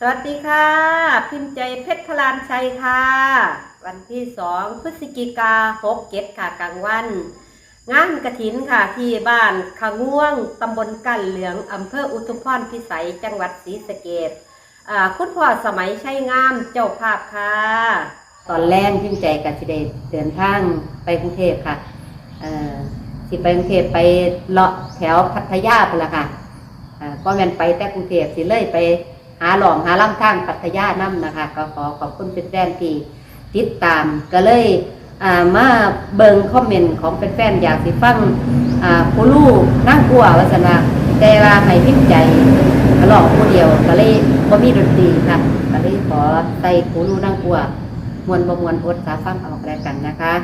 สวัสดีค่ะ พิมพ์ใจเพชรพลานชัยค่ะ วันที่สองพฤศจิกาหกเก็ดค่ะกลางวัน งานกระถินค่ะที่บ้านขะง่วงตำบลกันเหลืองอำเภออุทุมพรพิสัยจังหวัดศรีสะเกดคุณพ่อสมัยชัยงามเจ้าภาพค่ะ ตอนแรกพิมพ์ใจกับสิเดเดินทางไปกรุงเทพค่ะเอ่อสิไปกรุงเทพไปเลาะแถวพัทยาไปละค่ะก็แมนไปแต่กรุงเทพสิเลยไป หาหลอมหาล่ำทางปัทยานํนะคะ ก็ขอขอบคุณเป็นแฟนๆที่ติดตามก็เลยมาเบิงคอมเมนต์ของแฟนๆอยากสิฟังอ่าผู้ลูกนั่งกลัววัสนาแต่ว่าให้พิมใจก็ลองผู้เดียว ก็เลยบ่มีดนตรีค่ะก็เลยขอใส่ผู้ลูกนั่งกลัวมวนบ่มวนอดสาฟังเอาก็แล้วกันนะคะ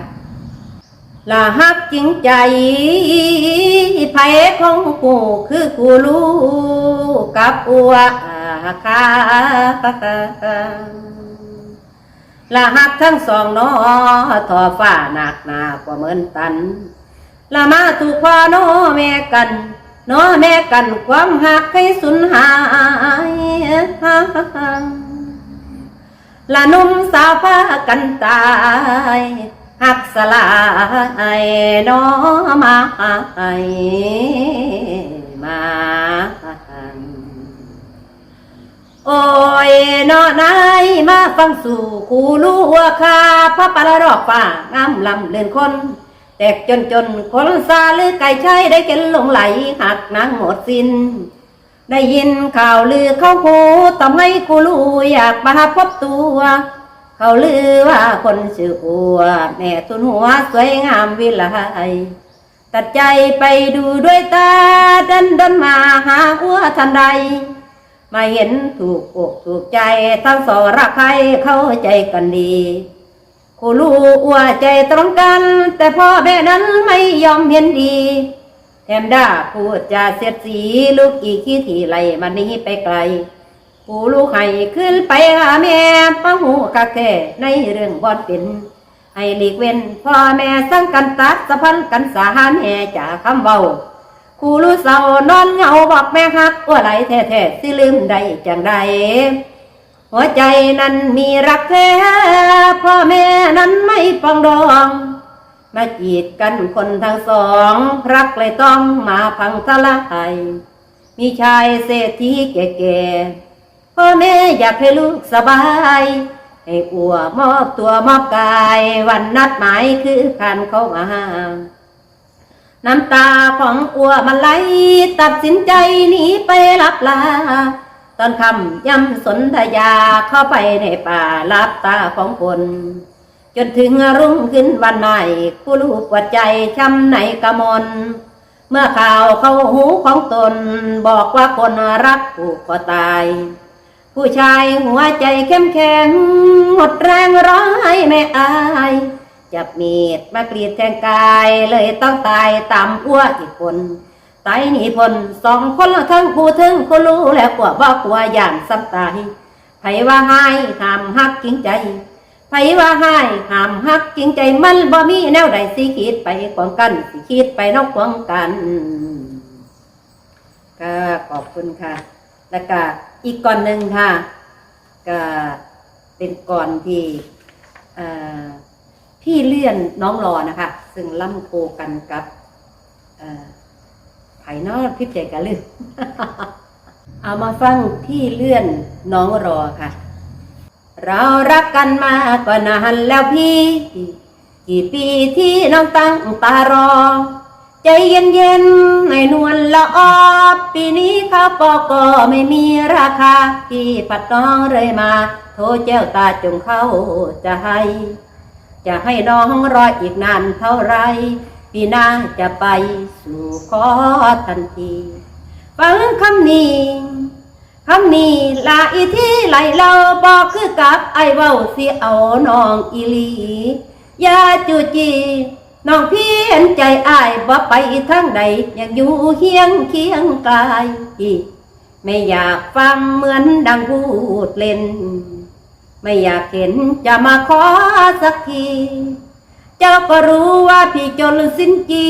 ลาฮักจริงใจไผของกูคือกูรู้กับอัวอา คาลาฮักทั้งสองน้อทอฟ้าหนักหนากว่าเหมือนตันลามาถูกพ่อน้อแม่กันน้อแม่กันความหักให้สุนหายละนุ่มสาวพากันตายหักสลายน้อมามาโอ้ยน้อนายมา ฟังสู่กูรู้ว่าคาพระปรรอกป่างามลำเลื่อนคน แตกจนจนคนซาหรือไก่ใช้ได้เกินหลงไหลหักนางหมดสิน้น ได้ยินข่าวลือเข้าหูทำให้กูรู้อยากมาพบตัว เขาลือว่าคนชื่ออัวแม่ทุนหัวสวยงามวิไลตัดใจไปดูด้วยตาดันดันมาหาอัวทันใด มาเห็นถูกอกถูกใจทั้งสองรักใครเข้าใจกันดีคูลูอัวใจตรงกัน แต่พ่อแม่นั้นไม่ยอมเห็นดีแถมด่าพูดจาเสียดสีลูกอีกขี้ทีไรมันนี้ไปไกลผู้ลูกให้ขึ้นไปหาแม่ป้าหูกักแค่ในเรื่องบอดเป็นให้หลีกเว้นพ่อแม่สั่งกันตัดสะพันกันสาหานแห่จากคำเบา ครูรู้เศร้านอนเหงาบอกแม่ฮักว่าไหลแท้ๆสิลืมได้จังใดหัวใจนั้นมีรักแท้พ่อแม่นั้นไม่ปองดองมาจีดกันคนทั้งสอง รักเลยต้องมาพังทลายมีชายเศรษฐีแก่ๆพ่อแม่อยากให้ลูกสบายให้อัวมอบตัวมอบกาย วันนัดหมายคือคันเข้ามา น้ำตาของอัวมันไหลตัดสินใจหนีไปรับลา ตอนคำย่ำสนธยาเข้าไปในป่ารับตาของคน จนถึงรุ่งขึ้นวันใหม่กูลูกหัวใจช้ำในกระมนเมื่อข่าวเข้าหูของตน บอกว่าคนรักผูกก็ตาย ผู้ชายหัวใจเข้มแข็งหมดแรงร้องไห้ไม่อาย จับมีดมากรีดแทงกาย เลยต้องตายตามอ้วอีกคนตายหนีพลสองคนทั้งผู้ถึงคนรู้แล้วกลัวว่ากลัวอย่างซ้ำตายไผว่าให้ห้ามฮักจริงใจไผว่าให้ห้ามฮักจริงใจมันบ่มีแนวใดสิคิดไปกวางกันสิคิดไปนอกกวางกันก็ขอบคุณค่ะ แล้วก็อีกก่อนหนึ่งค่ะ ก็เป็นก่อนที่เอ่อ พี่เลื่อนน้องรอนะคะ ซึ่งล่ำโคกันกับไผ่นอดพิเศษกันลืมเอามาฟังพี่เลื่อนน้องรอค่ะ เรารักกันมากว่านานแล้วพี่ กี่ปีที่น้องตั้งตารอ ใจเย็นเย็นๆในนวลละออปีนี้ข้าวปอก็ไม่มีราคาที่ปัดน้องเลยมา โทรเจ้าตาจงเข้าให้ จะให้น้องรออีกนานเท่าไรปีหน้าจะไปสู่ขอทันทีฟังคำนี้คำนี้ลาอีที่ไหลเราบอกคือกับไอ้เว้าสิเอาน้องอีลีอย่าจูจีน้องพี่เห็นใจอายบ่ไปทางใดอยากอยู่เคียงเคียงกายไม่อยากฟังเหมือนดังพูดเล่น ไม่อยากเห็นจะมาขอสักที เจ้าก็รู้ว่าพี่จนสิ้นจี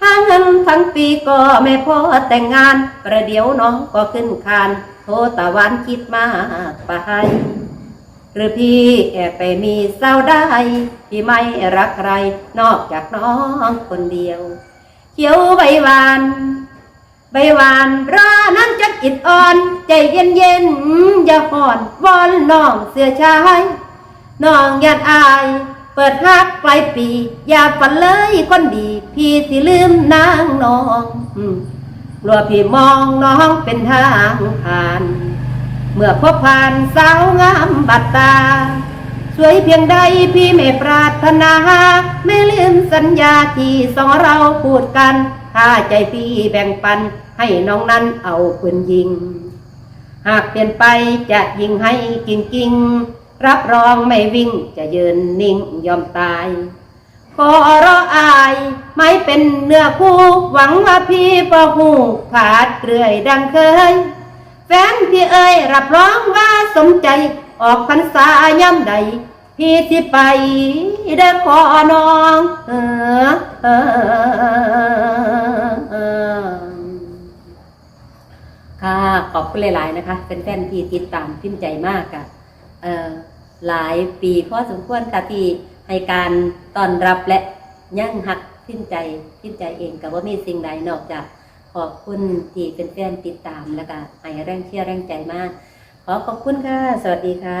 หาเงินทั้งปีก็ไม่พอแต่งงานประเดี๋ยวน้องก็ขึ้นคานโทตะวันคิดมากไปหรือพี่แอบไปมีเศร้าได้ พี่ไม่รักใครนอกจากน้องคนเดียว เขียวใบวาน ใบหวานรอนั้นจะอิดอ่อน ใจเย็นเย็นอย่าห่อนวอนน้องเสือชายน้องยัดอาย เปิดฮักปลายปี อย่าฝันเลยคนดี พี่สิลืมนางน้องกลัวพี่มองน้องเป็นทางผ่าน เมื่อพบผ่านสาวงามบัดตา สวยเพียงใดพี่ไม่ปรารถนา ไม่ลืมสัญญาที่สองเราพูดกัน ถ้าใจพี่แบ่งปันให้น้องนั้นเอาปืนยิง หากเปลี่ยนไปจะยิงให้กิงกิงรับรองไม่วิ่งจะยืนนิ่งยอมตายขอรออายไม่เป็นเนื้อคู่หวังว่าพี่บ่หูขาดเรื่อยดังเคย แฟนพี่เอ้ยรับรองว่าสมใจออกพรรษาย่ำใด พี่สิไปเด้อขอน้องเออเออ คุณหลาย ๆ นะคะเป็นแฟนๆที่ติดตามพิมพ์ใจมากค่ะหลายปีพอสมควรค่ะที่ให้การต้อนรับและยั่งหักพิมพ์ใจพิมพ์ใจเองกับว่ามีสิ่งใดนอกจากขอบคุณที่เป็นแฟนติดตามแล้วก็ให้แรงเชียร์แรงใจมากขอขอบคุณค่ะ สวัสดีค่ะ